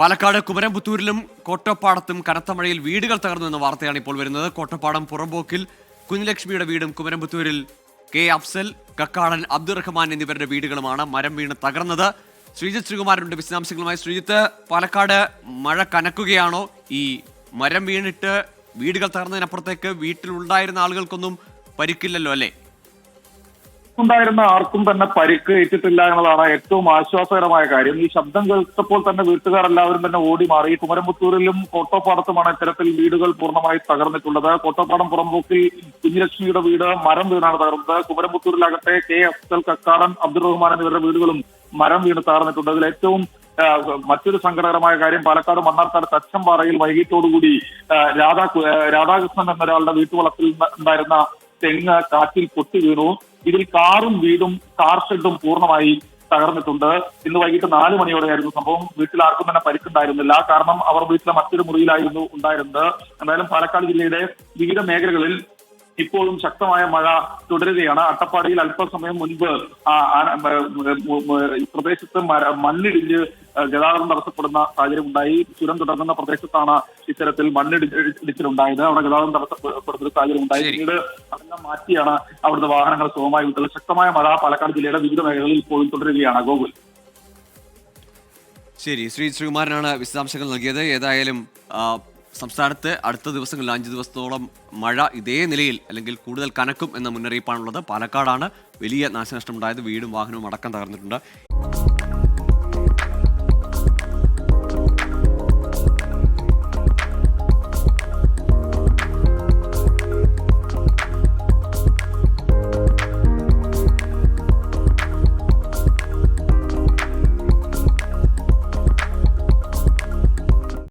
പാലക്കാട് കുമരംപുത്തൂരിലും കോട്ടപ്പാടത്തും കനത്ത മഴയിൽ വീടുകൾ തകർന്നു എന്ന വാർത്തയാണ് ഇപ്പോൾ വരുന്നത്. കോട്ടപ്പാടം പുറമ്പോക്കിൽ കുഞ്ഞലക്ഷ്മിയുടെ വീടും കുമരംപുത്തൂരിൽ കെ അഫ്സൽ കക്കാടൻ അബ്ദുറഹ്മാൻ എന്നിവരുടെ വീടുകളുമാണ് മരം വീണ് തകർന്നത്. ശ്രീജിത്ത് ശ്രീകുമാരനുണ്ട് വിശദാംശങ്ങളുമായി. ശ്രീജിത്ത് പാലക്കാട് മഴ കനക്കുകയാണോ? ഈ മരം വീണിട്ട് വീടുകൾ തകർന്നതിനപ്പുറത്തേക്ക് വീട്ടിലുണ്ടായിരുന്ന ആളുകൾക്കൊന്നും പരിക്കില്ലല്ലോ അല്ലേ? ഉണ്ടായിരുന്ന ആർക്കും തന്നെ പരിക്ക് ഏറ്റിട്ടില്ല എന്നതാണ് ഏറ്റവും ആശ്വാസകരമായ കാര്യം. ഈ ശബ്ദം കേൾച്ചപ്പോൾ തന്നെ വീട്ടുകാർ എല്ലാവരും തന്നെ ഓടി മാറി. കുമരമ്പത്തൂരിലും കോട്ടോപ്പാടത്തുമാണ് ഇത്തരത്തിൽ വീടുകൾ പൂർണമായി തകർന്നിട്ടുള്ളത്. കോട്ടോപ്പാടം പുറമ്പോക്കിൽ കുഞ്ഞിലക്ഷ്മിയുടെ വീട് മരം വീണാണ് തകർന്നത്. കുമരമ്പത്തൂരിലാകട്ടെ കെ അഫ്സൽ കക്കാടൻ അബ്ദുൾ റഹ്മാൻ എന്നിവരുടെ വീടുകളും മരം വീണ് തകർന്നിട്ടുണ്ട്. അതിൽ ഏറ്റവും മറ്റൊരു സങ്കടകരമായ കാര്യം പാലക്കാട് മണ്ണാർക്കാട് തച്ചമ്പാറയിൽ വൈകിട്ടോടുകൂടി രാധാ രാധാകൃഷ്ണൻ എന്നൊരാളുടെ വീട്ടുവളപ്പിൽ ഉണ്ടായിരുന്ന തെങ്ങ് കാറ്റിൽ പൊട്ടി വീണു. ഇതിൽ കാറും വീടും കാർ ഷെഡും പൂർണമായി തകർന്നിട്ടുണ്ട്. ഇന്ന് വൈകിട്ട് നാല് മണിയോടെയായിരുന്നു സംഭവം. വീട്ടിൽ ആർക്കും തന്നെ പരിക്കുണ്ടായിരുന്നില്ല. കാരണം അവർ വീട്ടിലെ മറ്റൊരു മുറിയിലായിരുന്നു ഉണ്ടായിരുന്നത്. എന്തായാലും പാലക്കാട് ജില്ലയുടെ വിവിധ മേഖലകളിൽ ഇപ്പോഴും ശക്തമായ മഴ തുടരുകയാണ്. അട്ടപ്പാടിയിൽ അല്പസമയം മുൻപ് പ്രദേശത്ത് മണ്ണിടിഞ്ഞ് ഗതാഗതം തടസ്സപ്പെടുന്ന സാഹചര്യം ഉണ്ടായി. ചുരം തുടങ്ങുന്ന പ്രദേശത്താണ് ഇത്തരത്തിൽ മണ്ണിടിച്ചിലുണ്ടായത് അവിടെ ഗതാഗതം തടസ്സപ്പെടുന്ന സാഹചര്യം ഉണ്ടായി. പിന്നീട് അതെല്ലാം മാറ്റിയാണ് അവിടുത്തെ വാഹനങ്ങൾ സുഖമായി വിട്ടത് ശക്തമായ മഴ പാലക്കാട് ജില്ലയുടെ വിവിധ മേഖലകളിൽ ഇപ്പോഴും തുടരുകയാണ് ഗോകുൽ. ശരി ശ്രീ ശ്രീകുമാരനാണ് വിശദാംശങ്ങൾ നൽകിയത്. ഏതായാലും സംസ്ഥാനത്ത് അടുത്ത ദിവസങ്ങളിൽ അഞ്ച് ദിവസത്തോളം മഴ ഇതേ നിലയിൽ അല്ലെങ്കിൽ കൂടുതൽ കനക്കും എന്ന മുന്നറിയിപ്പാണുള്ളത്. പാലക്കാടാണ് വലിയ നാശനഷ്ടമുണ്ടായത്. വീടും വാഹനവും അടക്കം തകർന്നിട്ടുണ്ട്.